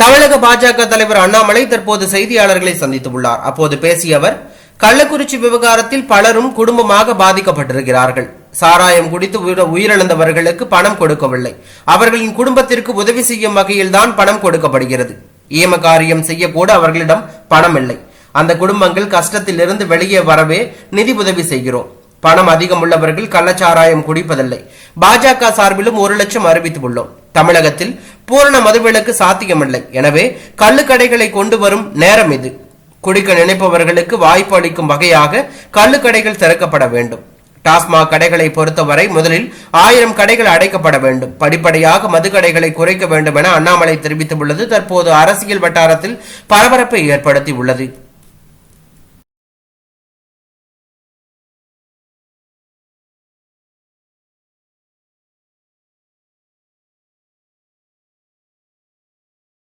தமிழக பாஜக தலைவர் அண்ணாமலை தற்போது செய்தியாளர்களை சந்தித்துள்ளார் அப்போது பேசிய அவர் கள்ளக்குறிச்சி விவகாரத்தில் பலரும் குடும்பமாக பாதிக்கப்பட்டிருக்கிறார்கள். சாராயம் குடித்து உயிரிழந்தவர்களுக்கு பணம் கொடுக்கவில்லை. அவர்களின் குடும்பத்திற்கு உதவி செய்யும் வகையில்தான் பணம் கொடுக்கப்படுகிறது. ஏம காரியம் செய்யக்கூட அவர்களிடம் பணம் இல்லை. அந்த குடும்பங்கள் கஷ்டத்தில் இருந்து வெளியே வரவே நிதி உதவி செய்கிறோம். பணம் அதிகம் உள்ளவர்கள் கள்ளச்சாராயம் குடிப்பதில்லை. பாஜக சார்பிலும் ஒரு லட்சம் அறிவித்துள்ளோம் தமிழகத்தில் பூரண மதுவிலக்கு சாத்தியமில்லை. எனவே கள்ளுக்கடைகளை கொண்டு வரும் நேரம் இது. குடிக்க நினைப்பவர்களுக்கு வாய்ப்பு அளிக்கும் வகையாக கள்ளுக்கடைகள் திறக்கப்பட வேண்டும். டாஸ்மாக் கடைகளை பொறுத்தவரை முதலில் ஆயிரம் கடைகள் அடைக்கப்பட வேண்டும். படிப்படியாக மதுக்கடைகளை குறைக்க வேண்டும் என அண்ணாமலை தெரிவித்துள்ளது. தற்போது அரசியல் வட்டாரத்தில் பரபரப்பை ஏற்படுத்தி உள்ளது